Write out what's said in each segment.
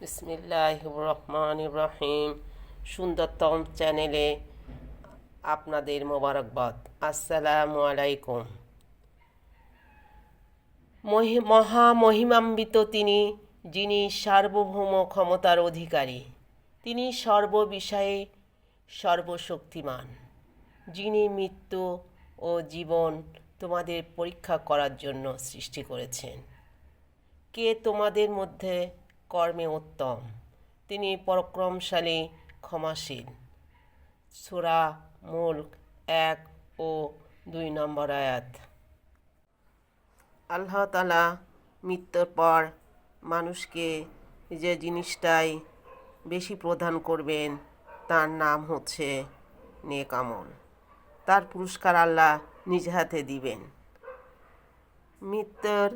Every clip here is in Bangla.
বিসমিল্লাহ রহমান রহিম সুন্দরতম চ্যানেলে আপনাদের মোবারকবাদ। আসসালামু আলাইকুম। মহি, মহামহিমান্বিত তিনি, যিনি সার্বভৌম ক্ষমতার অধিকারী। তিনি সর্ববিষয়ে সর্বশক্তিমান। যিনি মৃত্যু ও জীবন তোমাদের পরীক্ষা করার জন্য সৃষ্টি করেছেন। কে তোমাদের মধ্যে কর্মে উত্তম। তিনি পরাক্রমশালী ক্ষমাশীল সুরা মুল্ক এক ও দুই নম্বর আয়াত। আল্লাহ তালা মৃত্যুর পর মানুষকে যে জিনিসটাই বেশি প্রদান করবেন, তার নাম হচ্ছে নেক আমল। তার পুরস্কার আল্লাহ নিজ হাতে দিবেন। মৃত্যুর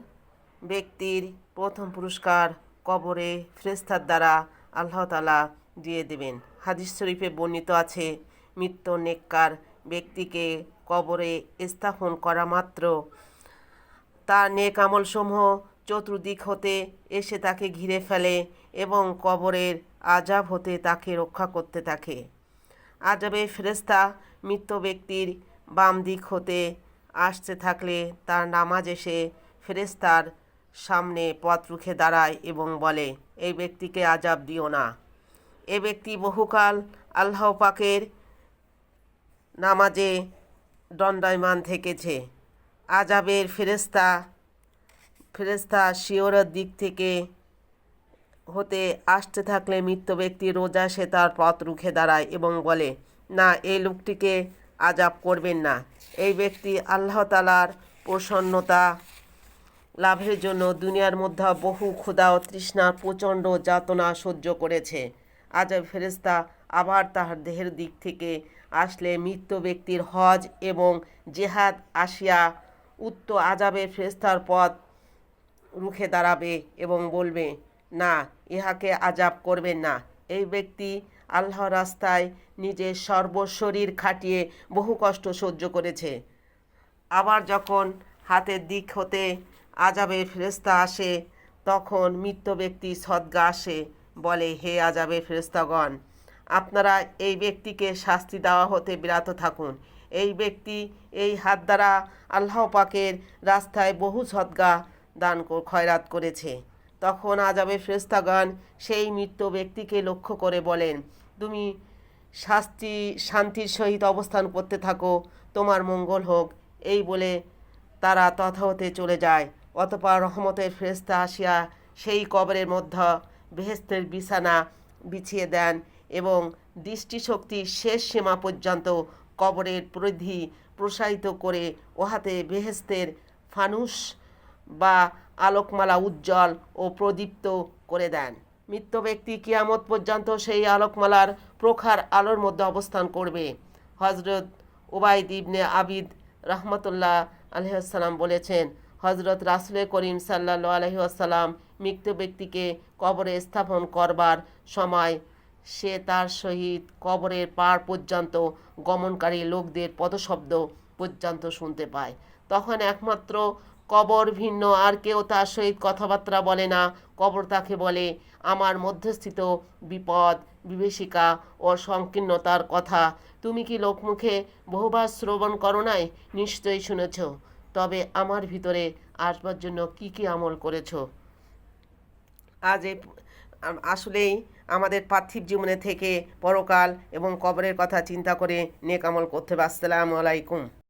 ব্যক্তির প্রথম পুরস্কার কবরে ফ্রেস্তার দ্বারা আল্লাহ তালা দিয়ে দেবেন। হাদিস শরীফে বর্ণিত আছে, মৃত্যু নেককার ব্যক্তিকে কবরে স্থাপন করা মাত্র। তার নেক আমলসমূহ চতুর্দিক হতে এসে তাকে ঘিরে ফেলে এবং কবরের আজাব হতে তাকে রক্ষা করতে থাকে। আজাবে ফেরেস্তা মৃত ব্যক্তির বাম দিক হতে আসতে থাকলে তার নামাজ এসে ফেরেস্তার সামনে পথ রুখে দাঁড়ায় এবং বলে, এই ব্যক্তিকে আজাব দিও না। এ ব্যক্তি বহুকাল আল্লাহ পাকের নামাজে দণ্ডায়মান থেকেছে। আজাবের ফেরেস্তা ফেরেস্তা শিওরের দিক থেকে হতে আসতে থাকলে মৃত ব্যক্তি রোজা সে তার পথ রুখে দাঁড়ায় এবং বলে, না এই লোকটিকে আজাব করবেন না। এই ব্যক্তি আল্লাহ তালার প্রসন্নতা লাভের জন্য দুনিয়ার মধ্যে বহু ক্ষুধা ও তৃষ্ণার প্রচণ্ড যাতনা সহ্য করেছে। আজব ফেরেস্তা আবার তাহার দেহের দিক থেকে আসলে মৃত ব্যক্তির হজ এবং জেহাদ আসিয়া উত্ত আজাবের ফেরেস্তার পথ রুখে দাঁড়াবে এবং বলবে, না, ইহাকে আজাব করবেন না। এই ব্যক্তি আল্লাহ রাস্তায় নিজের সর্বশরীর খাটিয়ে বহু কষ্ট সহ্য করেছে। আবার যখন হাতের দিক হতে আজাবের ফেরেস্তা আসে, তখন মৃত ব্যক্তি সদ্গা আসে, বলে, হে আজাবের ফেরেস্তাগণ আপনারা এই ব্যক্তিকে শাস্তি দেওয়া হতে বিরত থাকুন। এই ব্যক্তি এই হাত দ্বারা আল্লাহ পাকের রাস্তায় বহু সদ্গা দান খয়রাত করেছে। তখন আজাবে ফেরেস্তাগণ সেই মৃত ব্যক্তিকে লক্ষ্য করে বলেন, তুমি শাস্তি, শান্তির সহিত অবস্থান করতে থাকো, তোমার মঙ্গল হোক। এই বলে তারা তথাহতে চলে যায়। অতপর রহমতের ফেরেস্তা আসিয়া সেই কবরের মধ্যে বেহেস্তের বিছানা বিছিয়ে দেন এবং দৃষ্টিশক্তির শেষ সীমা পর্যন্ত কবরের পরিধি প্রসারিত করে ওহাতে বেহেস্তের ফানুস বা আলোকমালা উজ্জ্বল ও প্রদীপ্ত করে দেন। মৃত ব্যক্তি কিয়ামত পর্যন্ত সেই আলোকমালার প্রখার আলোর মধ্যে অবস্থান করবে। হজরত ওবায়দ ইবনে আবিদ রহমতুল্লাহ আলহাম বলেছেন হজরত রাসুল করিম সাল্লা আলহিহাসাল্লাম মৃত ব্যক্তিকে কবরে স্থাপন করবার সময় সে তার সহিত কবরের পার পর্যন্ত গমনকারী লোকদের পদশব্দ পর্যন্ত শুনতে পায়। তখন একমাত্র কবর ভিন্ন, আর কেউ তার সহিত কথাবার্তা বলে না। কবর তাকে বলে, আমার মধ্যস্থিত বিপদ, বিভীষিকা ও সংকীর্ণতার কথা। তুমি কি লোকমুখে বহুবার শ্রবণ করো নাই? নিশ্চয়ই শুনেছ। তবে আমার ভিতরে আসবার জন্য কি কি আমল করেছ? আজ এই আসলেই আমাদের পার্থিব জীবনে থেকে পরকাল এবং কবরের কথা চিন্তা করে নেক আমল করতে হবে। আসসালামু আলাইকুম।